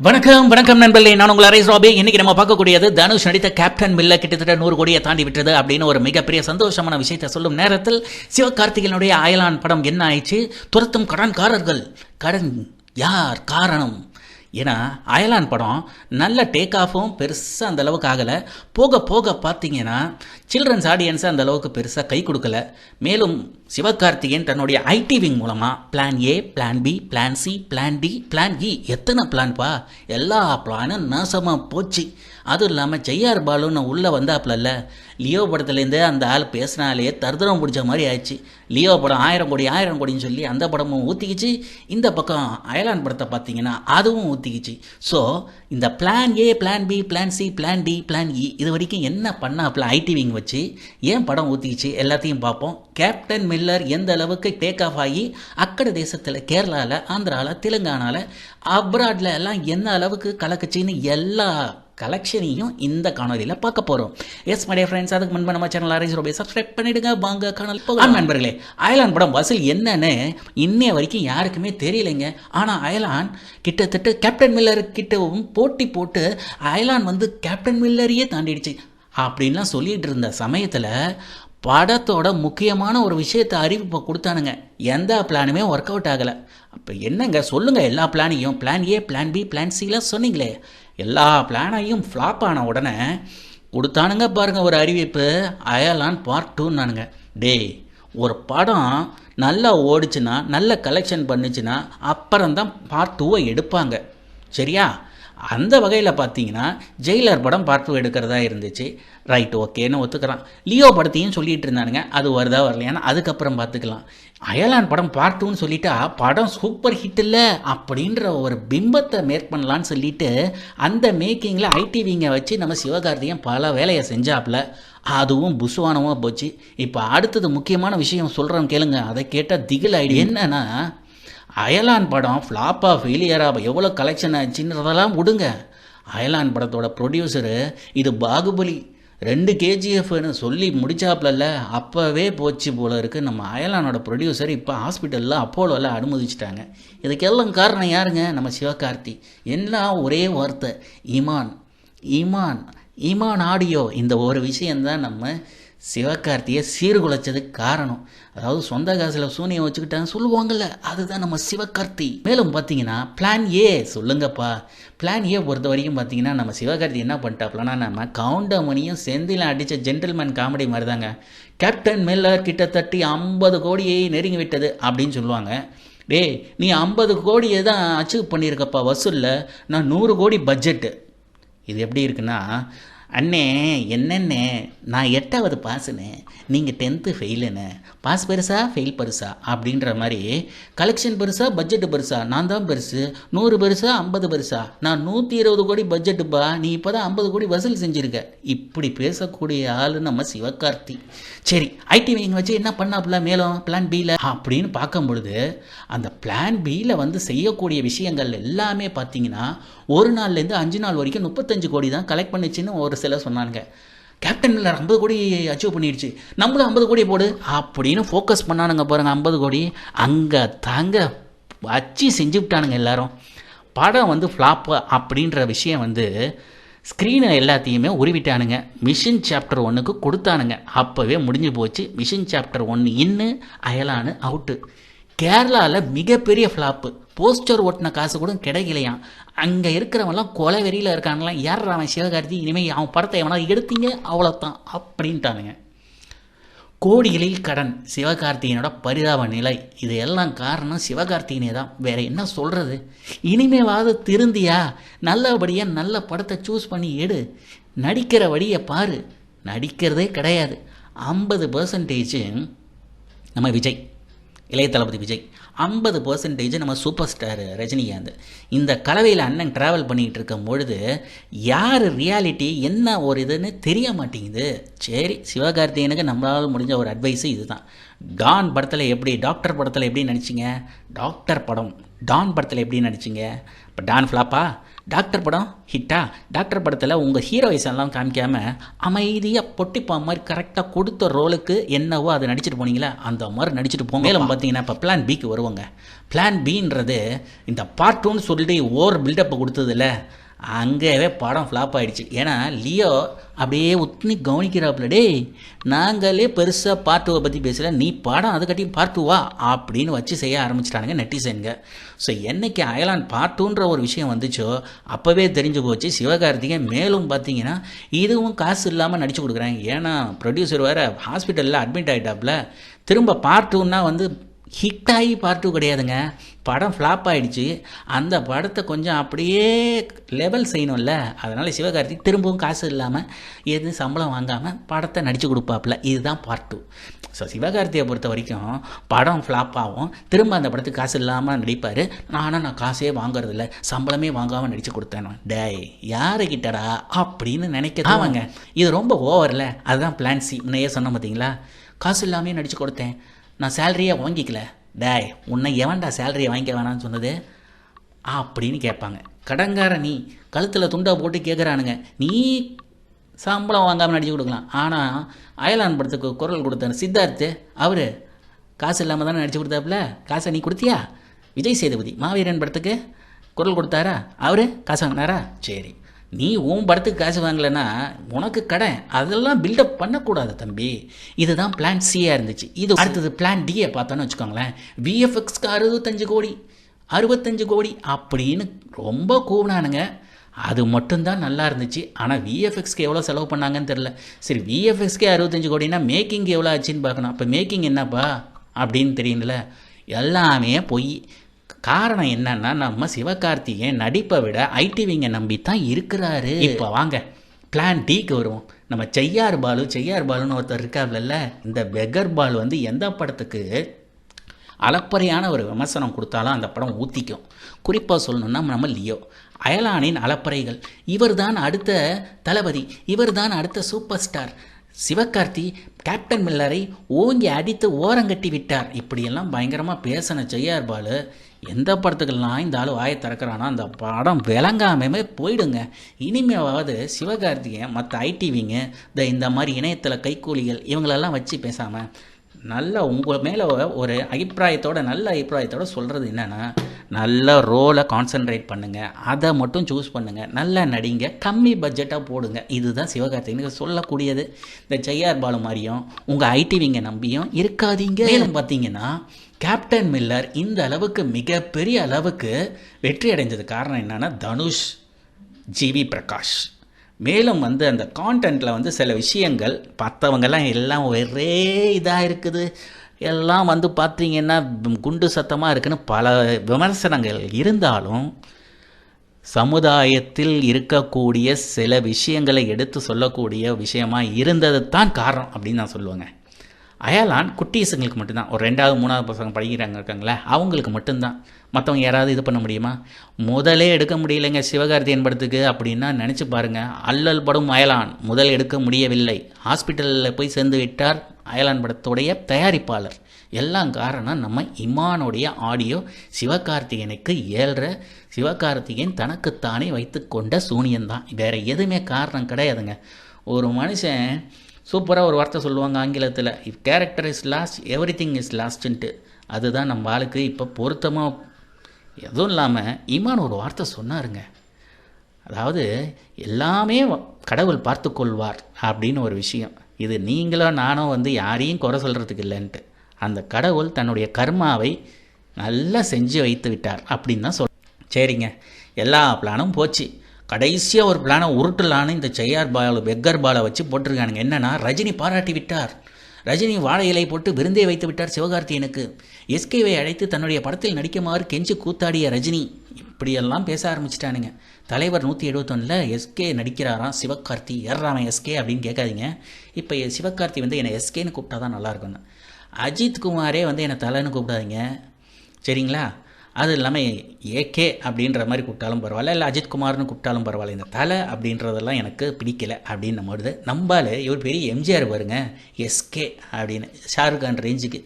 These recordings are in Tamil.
வணக்கம் வணக்கம் நண்பர்களே. நான் உங்கள் அரேஸ் ராபி இன்னைக்கு நம்ம பார்க்கக்கூடியது தனுஷ் நடித்த கேப்டன் மில்ல கிட்டத்தட்ட நூறு கோடியை தாண்டி விட்டது அப்படின்னு ஒரு மிகப்பெரிய சந்தோஷமான விஷயத்தை சொல்லும் நேரத்தில் சிவகார்த்திகேயனுடைய அயலான் படம் என்ன ஆயிடுச்சு? துரத்தும் கடன்காரர்கள். கடன் யார்? காரணம்? ஏன்னா அயலான் படம் நல்ல டேக் ஆஃபும் பெருசாக அந்த அளவுக்கு ஆகலை. போக போக பார்த்தீங்கன்னா சில்ட்ரன்ஸ் ஆடியன்ஸை அந்த அளவுக்கு பெருசாக கை கொடுக்கல. மேலும் சிவகார்த்திகேயன் தன்னுடைய ஐடி விங் மூலமாக plan A plan B plan C plan D plan E எத்தனை பிளான்ப்பா எல்லா பிளானும் நாசமாக போச்சு. அதுவும் இல்லாமல் ஜெய்ஆர் பாலுன்னு உள்ளே வந்தாப்புலல்ல லியோ படத்துலேருந்து அந்த ஆள் பேசினாலே தர்தரம் பிடிச்ச மாதிரி ஆயிடுச்சு. லியோ படம் ஆயிரம் கோடி ஆயிரம் கோடின்னு சொல்லி அந்த படமும் ஊற்றிக்கிச்சு இந்த பக்கம் அயலான் படத்தை பார்த்தீங்கன்னா அதுவும் ஊற்றிக்கிச்சு ஸோ இந்த plan A plan B plan C plan D plan E இது வரைக்கும் என்ன பண்ணாப்புல ஐடி விங் வச்சு ஏன் படம் ஊற்றிக்கிச்சு எல்லாத்தையும் பார்ப்போம். கேப்டன் மில்லர் எந்த அளவுக்கு டேக் ஆஃப் ஆகி அக்கட தேசத்தில் கேரளாவில் ஆந்திராவில் தெலுங்கானாவில் அப்ராட்ல எல்லாம் என்ன அளவுக்கு கலக்குச்சின்னு எல்லா கலெக்ஷனையும் இந்த காணொலியில் பார்க்க போகிறோம் எஸ் மடைய ஃப்ரெண்ட்ஸ் அதுக்கு முன்பு நம்ம சேனல் அரேஞ்ச் ரொம்ப சப்ஸ்கிரைப் பண்ணிடுங்க வாங்க காணல் போகலாம். நண்பர்களே அயலான் படம் வசூல் என்னன்னு இன்னைய வரைக்கும் யாருக்குமே தெரியலைங்க. ஆனால் அயலான் கிட்டத்தட்ட கேப்டன் மில்லர் கிட்டவும் போட்டி போட்டு அயலான் வந்து கேப்டன் மில்லரையே தாண்டிடுச்சு. அப்படின்லாம் சொல்லிட்டு இருந்த சமயத்தில் படத்தோட முக்கியமான ஒரு விஷயத்தை அறிவிப்பை கொடுத்தானுங்க. எந்த பிளானுமே ஒர்க் அவுட் ஆகலை. அப்போ என்னங்க சொல்லுங்கள் எல்லா பிளானையும் plan A plan B plan slam சொன்னீங்களே. எல்லா பிளானையும் ஃப்ளாப் ஆன உடனே கொடுத்தானுங்க பாருங்க ஒரு அறிவிப்பு. அயலான் பார்ட் டூன்னானுங்க டேய் ஒரு படம் நல்லா ஓடிச்சுன்னா நல்ல கலெக்ஷன் பண்ணுச்சுன்னா அப்புறம்தான் பார்ட் டூவை எடுப்பாங்க. சரியா? அந்த வகையில் பார்த்தீங்கன்னா ஜெயிலர் படம் பார்த்து எடுக்கிறதா இருந்துச்சு. ரைட் ஓகேன்னு ஒத்துக்கிறான். லியோ படத்தையும் சொல்லிட்டு இருந்தானுங்க. அது வருதா வரலையான்னு அதுக்கப்புறம் பார்த்துக்கலாம். அயலான் படம் பார்ட்டுன்னு சொல்லிட்டா படம் சூப்பர் ஹிட் இல்லை அப்படின்ற ஒரு பிம்பத்தை மேக் பண்ணலான்னு சொல்லிட்டு அந்த மேக்கிங்கில் ஐடிவிங்க வச்சு நம்ம சிவகார்த்தியம் பல வேலையை செஞ்சாப்புல அதுவும் புசுவானமாக போச்சு. இப்போ அடுத்தது முக்கியமான விஷயம் சொல்கிறோம் கேளுங்க. அதை கேட்டால் திகில் ஐடி என்னன்னா அயலான் படம் ஃப்ளாப்பாக ஃபெயிலியராக எவ்வளோ கலெக்ஷன் ஆச்சுன்றதெல்லாம் விடுங்க. அயலான் படத்தோட ப்ரொடியூசரு இது பாகுபலி. ரெண்டு கேஜிஎஃப்னு சொல்லி முடிச்சாப்புல அப்போவே போச்சு போல இருக்குது நம்ம அயலானோட ப்ரொடியூசர் இப்போ ஹாஸ்பிட்டலில் அப்போலோவில் அனுமதிச்சிட்டாங்க. இதுக்கெல்லாம் காரணம் யாருங்க? நம்ம சிவகார்த்தி. எல்லாம் ஒரே வார்த்தை? ஈமான் ஈமான் ஈமான் ஆடியோ. இந்த ஒரு விஷயந்தான் நம்ம சிவகார்த்தியை சீர்குலைச்சதுக்கு காரணம். அதாவது சொந்த காசில் சூனியம் வச்சுக்கிட்டான்னு சொல்லுவாங்கல்ல அதுதான் நம்ம சிவகார்த்தி. மேலும் பார்த்தீங்கன்னா பிளான் ஏ சொல்லுங்கப்பா. பிளான் ஏ பொறுத்த வரைக்கும் பார்த்தீங்கன்னா நம்ம சிவகார்த்தி என்ன பண்ணிட்டாப்லனா நம்ம கவுண்டமணியும் செந்தில அடித்த ஜென்டில்மேன் காமெடி மாதிரி தாங்க கேப்டன் மில்லர் கிட்டத்தட்ட ஐம்பது கோடியை நெருங்கி விட்டது அப்படின்னு சொல்லுவாங்க. டேய் நீ ஐம்பது கோடியை தான் அச்சீவ் பண்ணியிருக்கப்பா வசூலில். நான் நூறு கோடி பட்ஜெட்டு இது எப்படி இருக்குன்னா அண்ணே என்னண்ணே? நான் எட்டாவது பாஸுன்னு நீங்கள் டென்த்து ஃபெயிலுன்னு பாஸ் பெருசா ஃபெயில் பெருசா? அப்படின்ற மாதிரி கலெக்ஷன் பெருசா பட்ஜெட்டு பெருசா? நான் தான் பெருசு. நூறு பெருசா ஐம்பது பெருசா? நான் நூற்றி இருபது கோடி பட்ஜெட்டுப்பா நீ இப்போ தான் ஐம்பது கோடி வசூல் செஞ்சுருக்க. இப்படி பேசக்கூடிய ஆள் நம்ம சிவகார்த்தி. சரி ஐடி விங் வச்சு என்ன பண்ணாப்புல மேலும்? பிளான் பியில் அப்படின்னு பார்க்கும் பொழுது அந்த பிளான் பியில் வந்து செய்யக்கூடிய விஷயங்கள் எல்லாமே பார்த்தீங்கன்னா ஒரு நாள்லேருந்து அஞ்சு நாள் வரைக்கும் முப்பத்தஞ்சு கோடி தான் கலெக்ட் பண்ணிச்சுன்னு ஒரு சிலர் சொன்னாங்க கேப்டன் மில்லர் ஐம்பது கோடி அச்சீவ் பண்ணிடுச்சு நம்மளும் ஐம்பது கோடி போடு. அப்படின்னு ஃபோக்கஸ் பண்ணானுங்க பாருங்க ஐம்பது கோடி. அங்கே தாங்க வச்சு செஞ்சு விட்டானுங்க எல்லாரும். படம் வந்து ஃப்ளாப்பு அப்படின்ற விஷயம் வந்து ஸ்க்ரீனை எல்லாத்தையுமே உருவிட்டானுங்க. மிஷின் சாப்டர் ஒன்றுக்கு கொடுத்தானுங்க. அப்போவே முடிஞ்சு போச்சு. மிஷின் சாப்டர் ஒன்று இன்னு அயலானு அவுட்டு கேரளாவில் மிகப்பெரிய ஃப்ளாப்பு போஸ்டர் ஓட்டின காசு கூட கிடைக்கலையாம் அங்கே இருக்கிறவங்களாம் கொலை வெறியில் இருக்காங்களாம் யார் அவன் சிவகார்த்தி? இனிமேல் அவன் படத்தை எவனா எடுத்தீங்க? அவ்வளோத்தான் அப்படின்ட்டானுங்க. கோடிகளில் கடன் சிவகார்த்திகேயனோட பரிதாப நிலை. இது எல்லாம் காரணம் சிவகார்த்திகேயனே தான். வேற என்ன சொல்கிறது இனிமேவாவது திருந்தியா? நல்லபடியாக நல்ல படத்தை சூஸ் பண்ணி எடு. நடிக்கிற வழியை பாரு. நடிக்கிறதே கிடையாது. ஐம்பது பர்சன்டேஜ் நம்ம விஜய். இளைய தளபதி விஜய். ஐம்பது பர்சன்டேஜ் நம்ம சூப்பர் ஸ்டார் ரஜினிகாந்த் இந்த கலவையில் அண்ணன் ட்ராவல் பண்ணிகிட்டு இருக்கும் பொழுது யார் ரியாலிட்டி என்ன ஒரு இதுன்னு தெரிய மாட்டேங்குது. சரி சிவகார்த்திகனுக்கு நம்மளால் முடிஞ்ச ஒரு அட்வைஸு இதுதான். டான் படத்தில் எப்படி டாக்டர் படத்தில் எப்படி நடிச்சிங்க டாக்டர் படம். டான் படத்தில் எப்படி நடிச்சிங்க இப்போ டான் ஃப்ளாப்பா டாக்டர் படம் ஹிட்டா? டாக்டர் படத்தில் உங்கள் ஹீரோயிஸ் எல்லாம் காமிக்காமல் அமைதியாக பொட்டிப்பா மாதிரி கரெக்டாக கொடுத்த ரோலுக்கு என்னவோ அதை நடிச்சிட்டு போனீங்களா? அந்த மாதிரி நடிச்சிட்டு போங்க மேலும் பார்த்தீங்கன்னா இப்போ பிளான் பிக்கு வருவாங்க. பிளான் பின்றது இந்த பார்ட் டூன்னு சொல்லிட்டு ஓவர் பில்டப்பை கொடுத்ததில்ல அங்கேயே படம் ஃப்ளாப் ஆகிடுச்சு ஏன்னா லியோ அப்படியே உத்னி கவனிக்கிறாப்புல டேய் நாங்களே பெருசாக பார்ட் டூவை பற்றி பேசல நீ படம் அது கட்டி பார்ட் டூவா அப்படின்னு வச்சு செய்ய ஆரம்பிச்சிட்டானுங்க நெட்டிசனுங்க. ஸோ என்னைக்கு அயலான் பார்ட் டூன்ற ஒரு விஷயம் வந்துச்சோ அப்போவே தெரிஞ்சு போச்சு. சிவகார்த்திகேயன் மேலும் பார்த்தீங்கன்னா இதுவும் காசு இல்லாமல் நடிச்சு கொடுக்குறாங்க. ஏன்னா ப்ரொடியூசர் வேறு ஹாஸ்பிட்டலில் அட்மிட் ஆகிட்டாப்புல திரும்ப பார்ட் டூன்னா வந்து ஹிட் ஆகி பார்ட் டூ கிடையாதுங்க. படம் ஃப்ளாப் ஆயிடுச்சு. அந்த படத்தை கொஞ்சம் அப்படியே லெவல் செய்யணும்ல. அதனால் சிவகார்த்திக் திரும்பவும் காசு இல்லாமல் எதுவும் சம்பளம் வாங்காமல் படத்தை நடித்து கொடுப்பாப்புல. இதுதான் பார்ட் டூ ஸோ சிவகார்த்தியை பொறுத்த வரைக்கும் படம் ஃப்ளாப் ஆகும். திரும்ப அந்த படத்துக்கு காசு இல்லாமல் நடிப்பார். நானும் நான் காசே வாங்குறதில்ல. சம்பளமே வாங்காமல் நடித்து கொடுத்தேன் டேய் யாருக்கிட்டடா அப்படின்னு நினைக்க ஆமாங்க இது ரொம்ப ஓவரில் அதுதான் பிளான் சி முன்னையே சொன்னேன் பார்த்தீங்களா காசு இல்லாமே நடித்து கொடுத்தேன். நான் சேலரியே வாங்கிக்கல. டேய் உன்னை எவன்டா சேலரியை வாங்கிக்க வேணாம்னு சொன்னது? அப்படின்னு கேட்பாங்க. கடங்கார நீ கழுத்தில் துண்டை போட்டு கேட்குறானுங்க நீ சம்பளம் வாங்காமல் நடிச்சு கொடுக்கலாம். ஆனால் அயலான் படத்துக்கு குரல் கொடுத்தாரு சித்தார்த்து அவர் காசு இல்லாமல் தானே நடிச்சு கொடுத்தாப்புல? காசை நீ கொடுத்தியா? விஜய் சேதுபதி மாவீரன் படத்துக்கு குரல் கொடுத்தாரா? அவர் காசு வாங்கினாரா? சரி. நீ உன் படத்துக்கு காசு வாங்கலைன்னா உனக்கு கடன் அதெல்லாம் பில்டப் பண்ணக்கூடாது தம்பி. இதுதான் பிளான் சியாக இருந்துச்சு. இது அடுத்தது பிளான் டியை பார்த்தோன்னு வச்சுக்கோங்களேன். விஎஃப்எக்ஸ்க்கு அறுபத்தஞ்சு கோடி. அறுபத்தஞ்சு கோடி அப்படின்னு ரொம்ப கூவினானுங்க. அது மட்டும்தான் நல்லா இருந்துச்சு. ஆனால் விஎஃப்எக்ஸ்க்கு எவ்வளோ செலவு பண்ணாங்கன்னு தெரில சரி விஎஃப்எக்ஸ்க்கே அறுபத்தஞ்சு கோடினா மேக்கிங் எவ்வளோ ஆச்சுன்னு பார்க்கணும். அப்போ மேக்கிங் என்னப்பா? அப்படின்னு தெரியுதுல்ல எல்லாமே பொய். காரணம் என்னன்னா நம்ம சிவகார்த்திகேயன் நடிப்பை விட ஐடிவிங்க நம்பி தான் இருக்கிறாரு. இப்போ வாங்க பிளான் டிக்கு வருவோம். நம்ம செய்யார் பாலு செய்யார் பாலுன்னு ஒருத்தர் இருக்கார்ல இந்த பெகர் பால் வந்து எந்த படத்துக்கு அளப்பறையான ஒரு விமர்சனம் கொடுத்தாலும் அந்த படம் ஊற்றிக்கும் குறிப்பாக சொல்லணும்னா நம்ம லியோ. அயலானின் அலப்பறைகள் இவர்தான் அடுத்த தளபதி இவர்தான் அடுத்த சூப்பர் ஸ்டார் சிவகார்த்தி கேப்டன் மில்லரை ஓங்கி அடித்து ஓரங்கட்டி விட்டார். இப்படியெல்லாம் பயங்கரமாக பேசின ஜெய்யார் பாலு எந்த படத்துக்கெல்லாம் இந்த ஆள் வாயை திறக்கிறானோ அந்த படம் விளங்காமே போயிடுங்க. இனிமேவாவது சிவகார்த்திகை மற்ற ஐடிவிங்க இந்த இந்த மாதிரி இணையத்தில் கைக்கூலிகள் இவங்களெல்லாம் வச்சு பேசாமல் நல்ல உங்கள் மேலே ஒரு அபிப்பிராயத்தோட நல்ல அபிப்பிராயத்தோட சொல்கிறது என்னென்னா நல்ல ரோலை கான்சென்ட்ரேட் பண்ணுங்கள் அதை மட்டும் சூஸ் பண்ணுங்கள் நல்லா நடிங்க. கம்மி பட்ஜெட்டாக போடுங்க. இதுதான் சிவகார்த்திகனுக்கு சொல்லக்கூடியது. இந்த ஜெய்ஆர் பாலு மாதிரியும் உங்கள் ஐடிவிங்க நம்பியும் இருக்காதீங்க. மேலும் பார்த்தீங்கன்னா கேப்டன் மில்லர் இந்த அளவுக்கு மிகப்பெரிய அளவுக்கு வெற்றி அடைஞ்சது காரணம் என்னென்னா தனுஷ் ஜிவி பிரகாஷ். மேலும் வந்து அந்த கான்டென்ட்டில் வந்து சில விஷயங்கள் பார்த்தவங்கெல்லாம் எல்லாம் ஒரே இதாக இருக்குது. எல்லாம் வந்து பார்த்தீங்கன்னா குண்டு சத்தமாக இருக்குன்னு பல விமர்சனங்கள் இருந்தாலும் சமுதாயத்தில் இருக்கக்கூடிய சில விஷயங்களை எடுத்து சொல்லக்கூடிய விஷயமாக இருந்தது தான் காரணம் அப்படின்னு நான் சொல்லுவேங்க. அயலான் குட்டீஸுங்களுக்கு மட்டும்தான். ஒரு ரெண்டாவது மூணாவது பசங்க படிக்கிறாங்க இருக்காங்களே அவங்களுக்கு மட்டும்தான். மற்றவங்க யாராவது இது பண்ண முடியுமா? முதலே எடுக்க முடியலைங்க சிவகார்த்தியன் படத்துக்கு அப்படின்னா நினச்சி பாருங்கள் அல்லல் படும் அயலான் முதல் எடுக்க முடியவில்லை. ஹாஸ்பிட்டலில் போய் சேர்ந்து விட்டார் அயலான் படத்துடைய தயாரிப்பாளர். எல்லாம் காரணம் நம்ம இமானுடைய ஆடியோ சிவகார்த்திகேயனுக்கு ஏழ்ற சிவகார்த்திகேயன் தனக்குத்தானே வைத்து கொண்ட சூனியம்தான் வேறு எதுவுமே காரணம் கிடையாதுங்க. ஒரு மனுஷன் சூப்பராக ஒரு வார்த்தை சொல்லுவாங்க ஆங்கிலத்தில். If character is lost everything is லாஸ்ட்டுன்ட்டு அதுதான் நம்ம ஆளுக்கு இப்போ பொருத்தமாக எதுவும் இல்லாமல் இமான் ஒரு வார்த்தை சொன்னாருங்க. அதாவது எல்லாமே கடவுள் பார்த்து கொள்வார் அப்படின்னு ஒரு விஷயம். இது நீங்களோ நானோ வந்து யாரையும் குறை சொல்கிறதுக்கு இல்லைன்ட்டு. அந்த கடவுள் தன்னுடைய கர்மாவை நல்லா செஞ்சு வைத்து விட்டார் அப்படின்னு தான் சொல் சரிங்க. எல்லா பிளானும் போச்சு. கடைசியாக ஒரு பிளானை உருட்டலான்னு இந்த செய்யார் பால் பெக்கர் பாலை வச்சு போட்டிருக்கானுங்க. என்னென்னா ரஜினி பாராட்டி விட்டார். ரஜினி வாழை இலை போட்டு விருந்தே வைத்து விட்டார் சிவகார்த்தியனுக்கு. எஸ்கேவை அழைத்து தன்னுடைய படத்தில் நடிக்குமாறு கெஞ்சி கூத்தாடிய ரஜினி. இப்படியெல்லாம் பேச ஆரம்பிச்சிட்டானுங்க. தலைவர் நூற்றி எழுபத்தொன்னில் எஸ்கே நடிக்கிறாராம். சிவகார்த்தி ஏறாமன் எஸ்கே அப்படின்னு கேட்காதீங்க. இப்போ சிவகார்த்தி வந்து என்னை எஸ்கேன்னு கூப்பிட்டா தான் நல்லாயிருக்கும்னு அஜித் குமாரே வந்து என்னை தலைன்னு கூப்பிடாதீங்க. சரிங்களா? அது இல்லாமல் ஏகே அப்படின்ற மாதிரி கூப்பிட்டாலும் பரவாயில்ல இல்லை அஜித் குமார்னு கூப்பிட்டாலும் பரவாயில்ல. இந்த தலை அப்படின்றதெல்லாம் எனக்கு பிடிக்கல அப்படின்னு நம்மளுது நம்பால். இவர் பெரிய எம்ஜிஆர் பாருங்க. எஸ்கே அப்படின்னு. ஷாருக் கான் ரேஞ்சுக்கு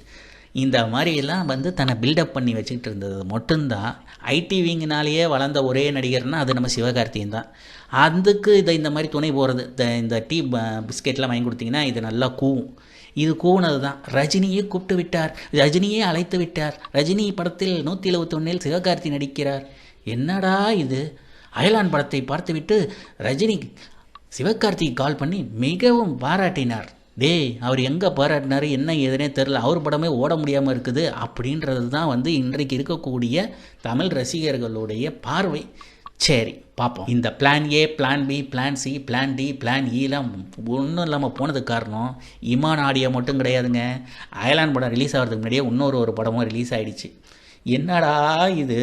இந்த மாதிரிலாம் வந்து தன்னை பில்டப் பண்ணி வச்சுக்கிட்டு இருந்தது. மட்டும்தான். ஐடி விங்கினாலேயே வளர்ந்த ஒரே நடிகர்னால் அது நம்ம சிவகார்த்தியன் தான். அதுக்கு இதை இந்த மாதிரி துணை போகிறது இந்த இந்த டீ ப- பிஸ்கெட்லாம் வாங்கி கொடுத்தீங்கன்னா இது நல்லா கூவும். இது கூவுனது தான் ரஜினியை கூப்பிட்டு விட்டார். ரஜினியே அழைத்து விட்டார். ரஜினி படத்தில் நூற்றி எழுபத்தொன்னில் சிவகார்த்தி நடிக்கிறார். என்னடா இது? அயலான் படத்தை பார்த்துவிட்டு ரஜினி சிவகார்த்திக்கு கால் பண்ணி மிகவும் பாராட்டினார். டேய் அவர் எங்கே பாராட்டினார் என்ன ஏதுனே தெரில அவர் படமே ஓட முடியாமல் இருக்குது அப்படின்றது தான் வந்து இன்றைக்கு இருக்கக்கூடிய தமிழ் ரசிகர்களுடைய பார்வை. சரி பார்ப்போம் இந்த plan e A plan B plan C plan D plan Ilam ஒன்றும் இல்லாமல் போனதுக்கு காரணம் இமான் ஆடியோ மட்டும் கிடையாதுங்க. அயலான் படம் ரிலீஸ் ஆகிறதுக்கு முன்னாடியே இன்னொரு ஒரு படமும் ரிலீஸ் ஆகிடுச்சு என்னடா இது?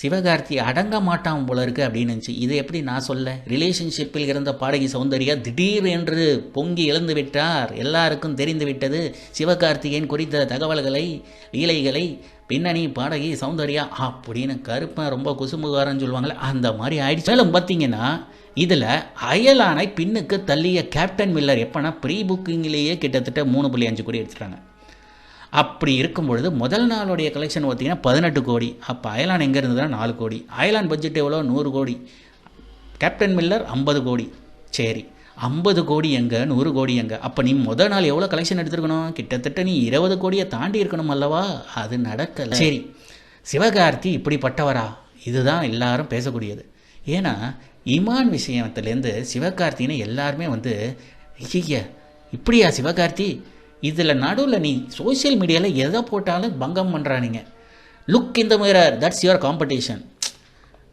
சிவகார்த்தி அடங்க மாட்டான் போல இருக்கு அப்படின்னு இருந்துச்சு இது எப்படி நான் சொல்ல? ரிலேஷன்ஷிப்பில் இருந்த பாடகி சௌந்தர்யா திடீர் என்று பொங்கி எழுந்து விட்டார். எல்லாருக்கும் தெரிந்து விட்டது. சிவகார்த்திகேயன் குறித்த தகவல்களை லீலைகளை பின்னணி பாடகி சௌந்தர்யா அப்படின்னு கருப்பன் ரொம்ப குசும்புகாரன்னு சொல்லுவாங்களே அந்த மாதிரி ஆயிடுச்சு. மேலும் பார்த்தீங்கன்னா இதில் அயலானை பின்னுக்கு தள்ளிய கேப்டன் மில்லர் எப்போனா ப்ரீ புக்கிங்லேயே கிட்டத்தட்ட மூணு புள்ளி அஞ்சு கோடி எடுத்துட்டாங்க. அப்படி இருக்கும் பொழுது முதல் நாளுடைய கலெக்ஷன் பார்த்தீங்கன்னா பதினெட்டு கோடி. அப்போ அயலான் எங்கே இருந்ததுன்னா நாலு கோடி. அயலான் பட்ஜெட் எவ்வளோ? நூறு கோடி. கேப்டன் மில்லர் ஐம்பது கோடி. சரி ஐம்பது கோடி எங்கே? நூறு கோடி எங்கே? அப்போ நீ முதல் நாள் எவ்வளோ கலெக்ஷன் எடுத்துருக்கணும்? கிட்டத்தட்ட நீ இருபது கோடியை தாண்டி இருக்கணும் அல்லவா? அது நடக்கலை. சரி சிவகார்த்தி இப்படிப்பட்டவரா? இதுதான் எல்லாரும் பேசக்கூடியது. ஏன்னா இமான் விஷயத்துலேருந்து சிவகார்த்தின்னு எல்லாருமே வந்து ஐய இப்படியா சிவகார்த்தி? இதில் நடுவில் நீ சோஷியல் மீடியாவில் எதை போட்டாலும் பங்கம் பண்ணுறானுங்க லுக் இந்த மிரர் தட்ஸ் யுவர் காம்படிஷன்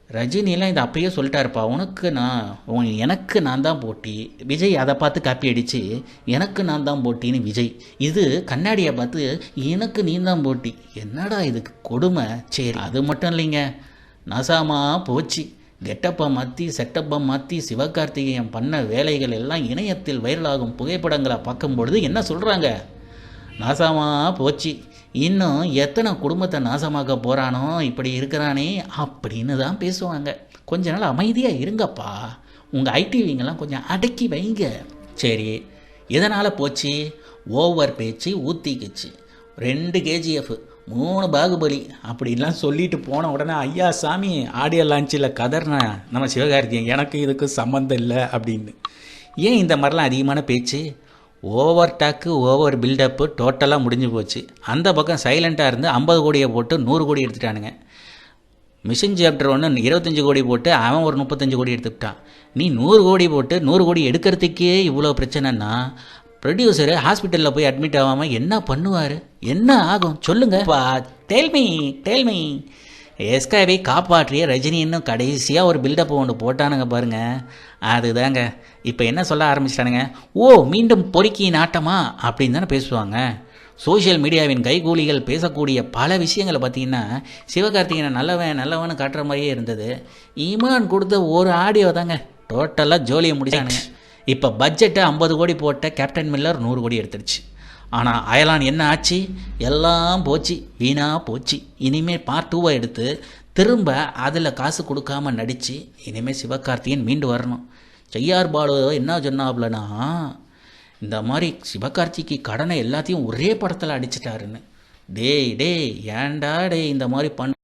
ரஜினிலாம் இதை அப்பயே சொல்லிட்டாருப்பா உனக்கு நான் உன் எனக்கு நான் தான் போட்டி. விஜய் அதை பார்த்து காப்பி அடித்து எனக்கு நான் தான் போட்டின்னு விஜய். இது கண்ணாடியை பார்த்து எனக்கு நீ தான் போட்டி. என்னடா இதுக்கு கொடுமை? சரி அது மட்டும் இல்லைங்க. நசாமா போச்சு. கெட்டப்பை மாற்றி செட்டப்பை மாற்றி சிவகார்த்திகேயன் பண்ண வேலைகள் எல்லாம் இணையத்தில் வைரலாகும் புகைப்படங்களை பார்க்கும்பொழுது என்ன சொல்கிறாங்க நாசமாக போச்சு. இன்னும் எத்தனை குடும்பத்தை நாசமாக்க போகிறானோ இப்படி இருக்கிறானே அப்படின்னு தான் பேசுவாங்க. கொஞ்ச நாள் அமைதியாக இருங்கப்பா. உங்கள் ஐடிவிங்கெல்லாம் கொஞ்சம் அடக்கி வைங்க. சரி எதனால் போச்சு? ஓவர் பேச்சு ஊற்றிக்கிச்சு ரெண்டு கேஜிஎஃப். மூணு பாகுபலி. அப்படின்லாம் சொல்லிட்டு போன உடனே ஐயா சாமி ஆடியோ லான்ச்சில் கதர்னா நம்ம சிவகார்த்தியன் எனக்கு இதுக்கு சம்மந்தம் இல்லை அப்படின்னு. ஏன் இந்த மாதிரிலாம் அதிகமான பேச்சு? ஓவர் டாக்கு ஓவர் பில்டப்பு டோட்டலாக முடிஞ்சு போச்சு. அந்த பக்கம் சைலண்ட்டாக இருந்து ஐம்பது கோடியை போட்டு நூறு கோடி எடுத்துட்டானுங்க. மிஷின் சாப்டர் ஒன்று இருபத்தஞ்சி கோடி போட்டு அவன் ஒரு முப்பத்தஞ்சு கோடி எடுத்துக்கிட்டான் நீ நூறு கோடி போட்டு நூறு கோடி எடுக்கிறதுக்கே இவ்வளோ பிரச்சனைன்னா ப்ரொடியூசரு ஹாஸ்பிட்டலில் போய் அட்மிட் ஆகாமல் என்ன பண்ணுவார்? என்ன ஆகும்? சொல்லுங்க. டெல்மி டெல்மி எஸ்காவை காப்பாற்றிய ரஜினி இன்னும் கடைசியாக ஒரு பில்டப் ஒன்று போட்டானுங்க பாருங்க. அதுதாங்க. இப்போ என்ன சொல்ல ஆரம்பிச்சிட்டானுங்க? ஓ மீண்டும் பொறுக்கி நாட்டமா அப்படின்னு தானே பேசுவாங்க. சோஷியல் மீடியாவின் கைகூலிகள் பேசக்கூடிய பல விஷயங்களை பார்த்தீங்கன்னா சிவகார்த்திகேயனை நல்லவன் நல்லவன்னு காட்டுற மாதிரியே இருந்தது. ஈமான் கொடுத்த ஒரு ஆடியோ தாங்க. டோட்டலாக ஜோலியை முடிச்சானுங்க. இப்போ பட்ஜெட்டை ஐம்பது கோடி போட்ட கேப்டன் மில்லர் நூறு கோடி எடுத்துருச்சு. ஆனால் அயலான் என்ன ஆச்சு? எல்லாம் போச்சு. வீணாக போச்சு. இனிமேல் பார்ட் டூவை எடுத்து திரும்ப அதில் காசு கொடுக்காம நடித்து இனிமேல் சிவகார்த்திகேயன் மீண்டு வரணும். செய்யார் பாலு என்ன சொன்னாப்லனா இந்த மாதிரி சிவகார்த்திக்கு கடனை எல்லாத்தையும் ஒரே படத்தில் அடிச்சிட்டாருன்னு. டேய் டேய் ஏன்டா டேய் இந்த மாதிரி பண்